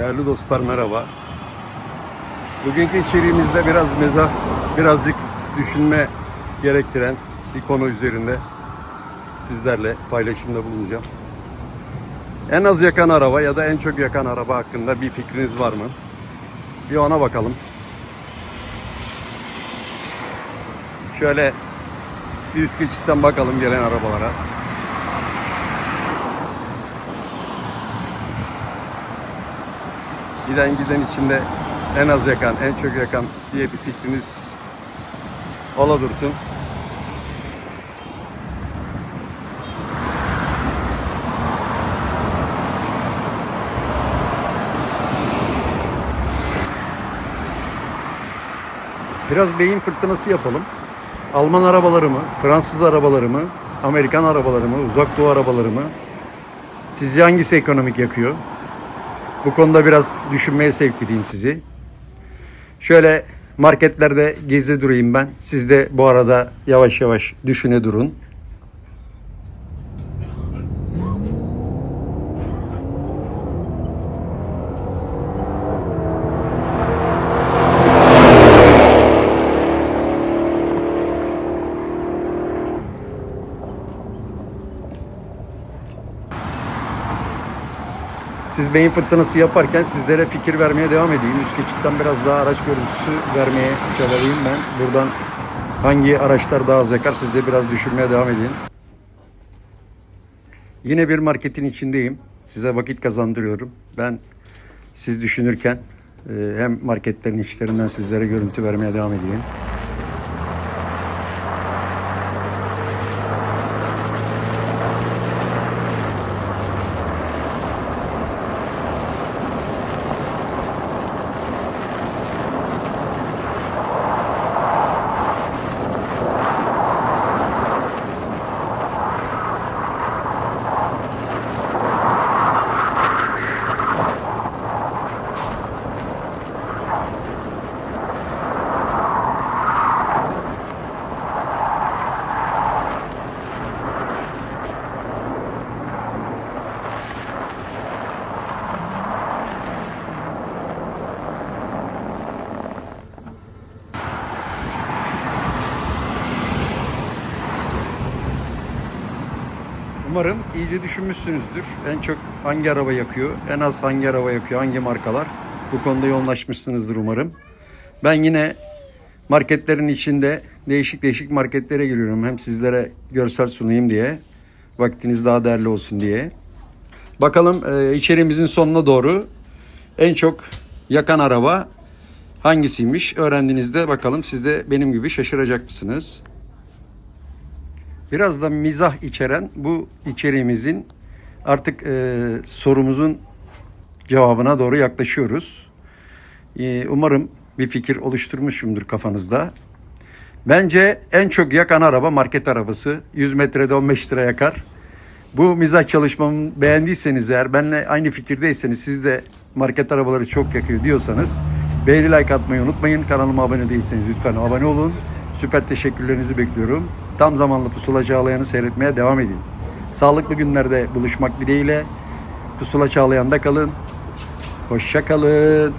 Değerli dostlar merhaba. Bugünkü içeriğimizde biraz mezah, birazcık düşünme gerektiren bir konu üzerinde sizlerle paylaşımda bulunacağım. En az yakan araba ya da en çok yakan araba hakkında bir fikriniz var mı? Bir ona bakalım. Şöyle bir üst geçitten bakalım gelen arabalara. Giden giden içinde en az yakan, en çok yakan diye bir fikriniz ola dursun. Biraz beyin fırtınası yapalım. Alman arabaları mı, Fransız arabaları mı, Amerikan arabaları mı, uzak doğu arabaları mı? Sizce hangisi ekonomik yakıyor? Bu konuda biraz düşünmeye sevk edeyim sizi. Şöyle marketlerde gezi durayım ben. Siz de bu arada yavaş yavaş düşüne durun. Siz beyin fırtınası yaparken sizlere fikir vermeye devam edeyim. Üst geçitten biraz daha araç görüntüsü vermeye çabalayayım ben. Buradan hangi araçlar daha az yakar siz de biraz düşünmeye devam edin. Yine bir marketin içindeyim. Size vakit kazandırıyorum. Ben siz düşünürken e, hem marketlerin içlerinden sizlere görüntü vermeye devam edeyim. Umarım iyice düşünmüşsünüzdür. En çok hangi araba yakıyor, en az hangi araba yakıyor, hangi markalar. Bu konuda yoğunlaşmışsınızdır umarım. Ben yine marketlerin içinde değişik değişik marketlere giriyorum. Hem sizlere görsel sunayım diye. Vaktiniz daha değerli olsun diye. Bakalım e, içeriğimizin sonuna doğru en çok yakan araba hangisiymiş? Öğrendiğinizde bakalım siz de benim gibi şaşıracak mısınız? Biraz da mizah içeren bu içeriğimizin artık e, sorumuzun cevabına doğru yaklaşıyoruz. E, umarım bir fikir oluşturmuşumdur kafanızda. Bence en çok yakan araba market arabası. 100 metrede 15 lira yakar. Bu mizah çalışmamı beğendiyseniz eğer, benimle aynı fikirdeyseniz siz de market arabaları çok yakıyor diyorsanız beğeni like atmayı unutmayın. Kanalıma abone değilseniz lütfen abone olun. Süper teşekkürlerinizi bekliyorum. Tam zamanlı Pusula Çağlayan'ı seyretmeye devam edin. Sağlıklı günlerde buluşmak dileğiyle Pusula Çağlayan'da kalın. Hoşça kalın.